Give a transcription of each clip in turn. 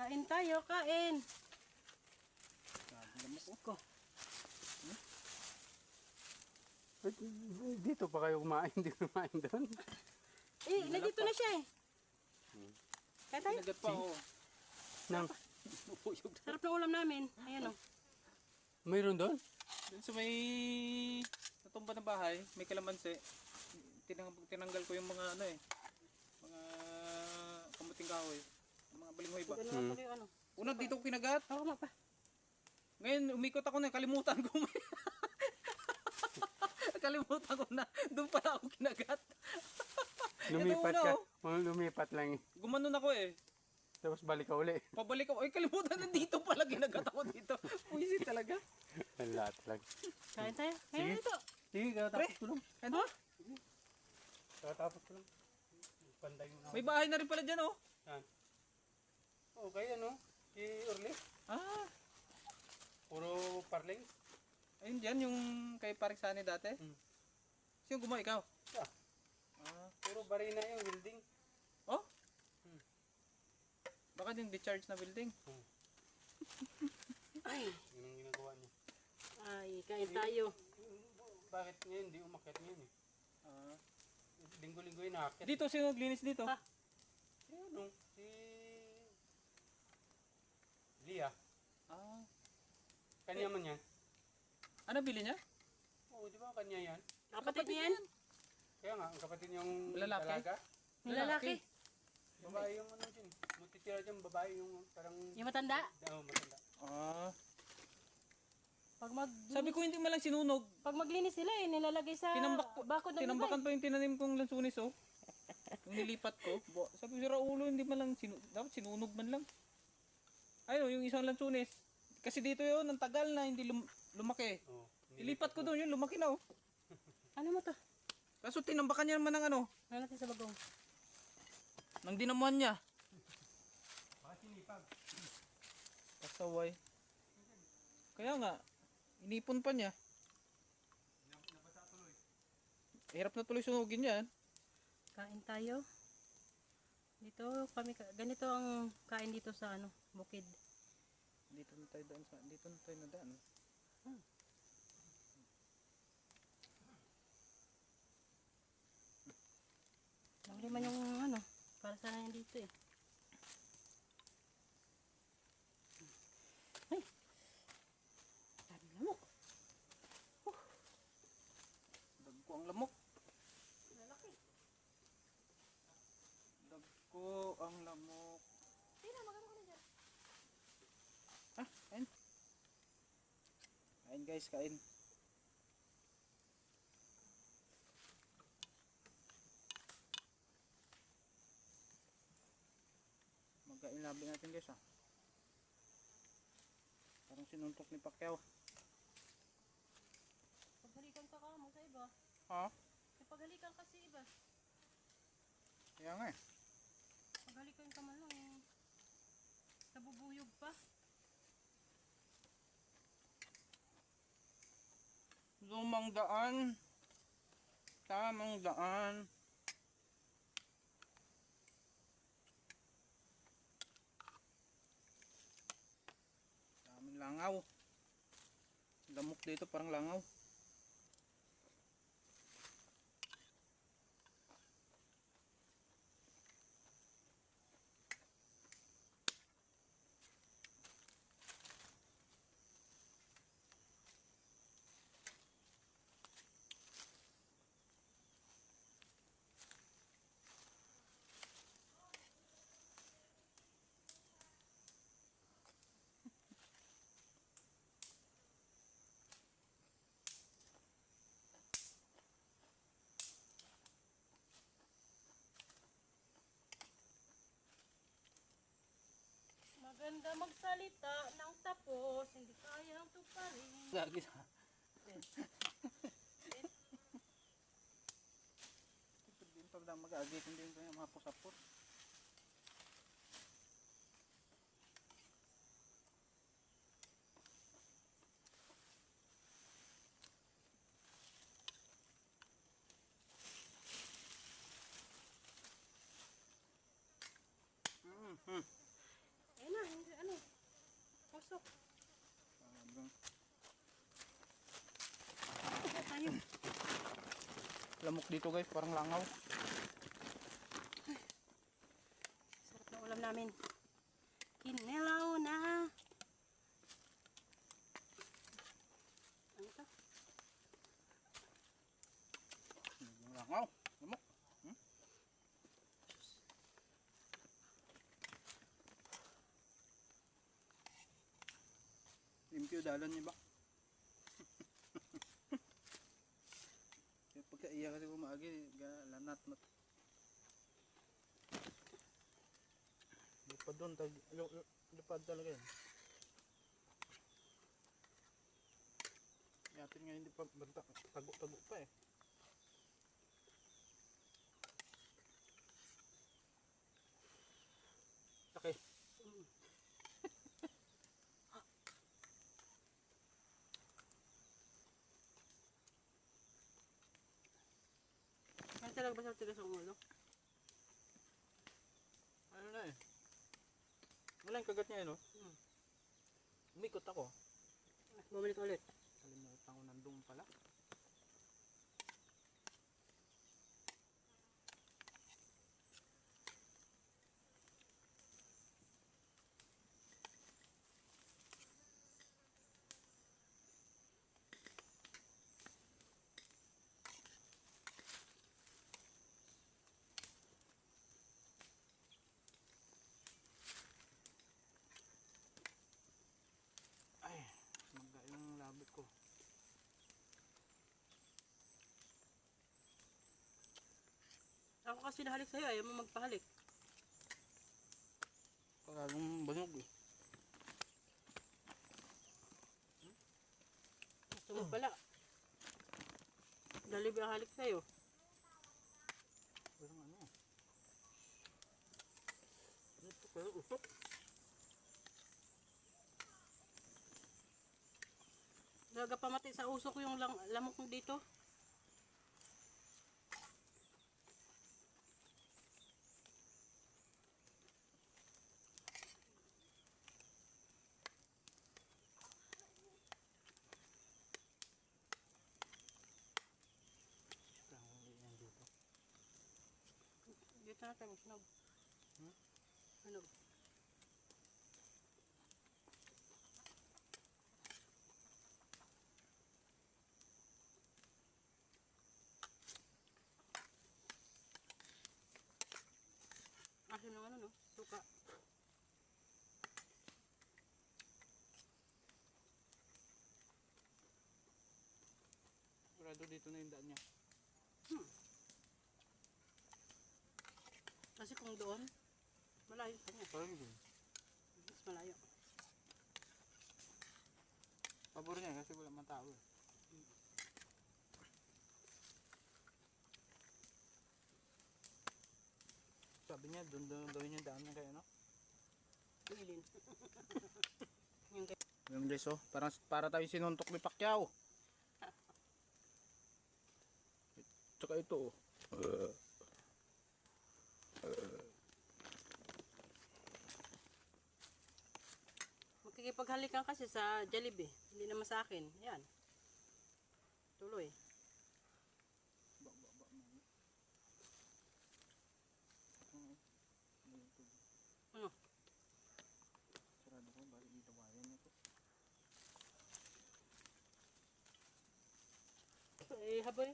Kain tayo, kain. Ko. Ba't Dito pa kayo kumain, hindi kumain doon. Eh, nandito na siya eh. Kain tayo. Nagat pa ako. Nang. Sarap ng ulam namin. Ayan oh. o. mayroon doon? Dun sa may natumba na bahay, may kalamansi. Tinang, tinanggal ko yung mga ano eh. Mga kamuting kahoy. Mga balinghoy ba? Ganun hmm. yung ano. Una dito ko kinagat. Ako ma pa. Ngayon umikot ako na, kalimutan ko. kalimutan ko na. Doon pala ako kinagat. Lumipat ka. una, Oh, lumipat lang eh. Gumanon ako eh. Tapos balik ka uli. Pabalik ako. Ay, kalimutan na dito pala. Ginagat ako dito. Puisit talaga. Ang lahat lang. Kain tayo. Kain ito. Sige, katapos ko lang. Ano? Katapos ko lang. Panday mo na. May bahay na rin pala dyan, oh. Yan. Oh, kaya ano? Si Orly. Ah, Puro parling. Ayun dyan, yung kay Parik Sani dati. Hmm. Sino gumawa? Ikaw? Ah, Ah. puro barina yung building. Oh? Hmm. Baka din discharge na building. Hmm. Ay. Yun ang ginagawa niya. Ay, kain tayo. Bakit ngayon hindi umakyat ngayon eh? Ah. Linggo-linggo yung naakyat. Dito, sino naglinis dito? Ah. Si ano? Si... Lia. Ah. Kanya man yan. Ano bili niya? Oo, di ba kanya yan? Kapatid niya yan. Kaya nga, ang kapatid niyang Lalaki? dalaga. Yung lalaki. Babae yung ano dyan. Matitira dyan, babae yung parang... Yung matanda. Oo, matanda. Ah. Pag mag Sabi ko hindi man lang sinunog. pag maglinis sila eh, nilalagay sa Tinambak ko. bakod ng Tinambakan pa yung tinanim kong lansunis, oh. Yung nilipat ko. Bo, sabi ko si Raulo, hindi man lang sinu dapat sinunog man lang. Ayun, yung isang lansunis. Kasi dito yun, ang tagal na hindi lum- lumaki. Oo. Nilipat ko doon yun, lumaki na, oh. Ano mo to? Kaso tinambakan niya naman ng ano, Ano natin sa bagong? ng dinamuhan niya. Bakit sinipag? Pasaway. Kaya nga, inipon pa niya. Nabasa tuloy. Hirap na tuloy sunugin yan. Kain tayo. Dito kami ka- ganito ang kain dito sa ano, bukid. Dito na tayo daan sa, dito na tayo na daan. Man yung ano, para sana yan dito eh. Ay! Dami lamok. Dagko ang lamok. Lalaki. Dagko ang lamok. Tina, magano ka na dyan. Ah, kain. Kain guys, kain. Magkain labi natin guys ah. Parang sinuntok ni Pacquiao. Paghalikan ka ka mo sa iba. Ha? Paghalikan ka sa iba. Kaya nga eh. Paghalikan ka man lang eh. Nabubuyog pa. Lumang daan. Tamang daan. Langaw. Lamok dito parang langaw. Maganda magsalita ng tapos, hindi kayang tuparin. Gagi Hindi pa daw mag-agi kundi yung kanya mapusapos. Mm-hmm pasok. Lamok dito guys, parang langaw. Ay, sarap na ulam namin. Kinelaw na. Ano ito? Langaw. Dalan niya ba? Pagka iya kasi kumagi, lanat mat. Lipad doon, tag, lipad talaga yan. Yatin nga hindi pa tago-tago pa eh. Ba sa tigas ang ulo? Ano na eh. Wala yung kagat niya eh, no? Hmm. Umikot ako. Bumalik ulit. Kalimutan ko nandun pala. Ay, magda yung labit ko. Ako kasi nahalik sa'yo, ayaw mo magpahalik. Parang banyog eh. Gusto mo pala. Dalib ang halik sa'yo. Parang ano. Ito pero usok. Daga pamati sa usok yung lang, lamok mo dito. Parang hindi yan dito. Dito na tayo, sunog. Hmm? Sunog. Asin ng ano no? Suka. Sigurado dito na yung daan niya. Kasi kung doon, malayo pa niya. Parang yun. Mas malayo. Pabor niya kasi wala man tao eh. Sabi niya, doon doon daw yung daan niya kaya no? Ilin. yung kay Yung guys oh, parang para tayo sinuntok ni Pacquiao. Tsaka ito oh. Makikipaghalikan kasi sa Jollibee. Hindi naman sa akin. Yan. Tuloy. Ano? Sarado ko, bali dito wayan ito. Eh, haboy.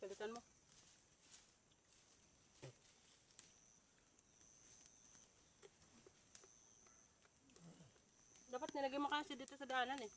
Salitan mo. Dapat nilagay mo kasi dito sa daanan eh.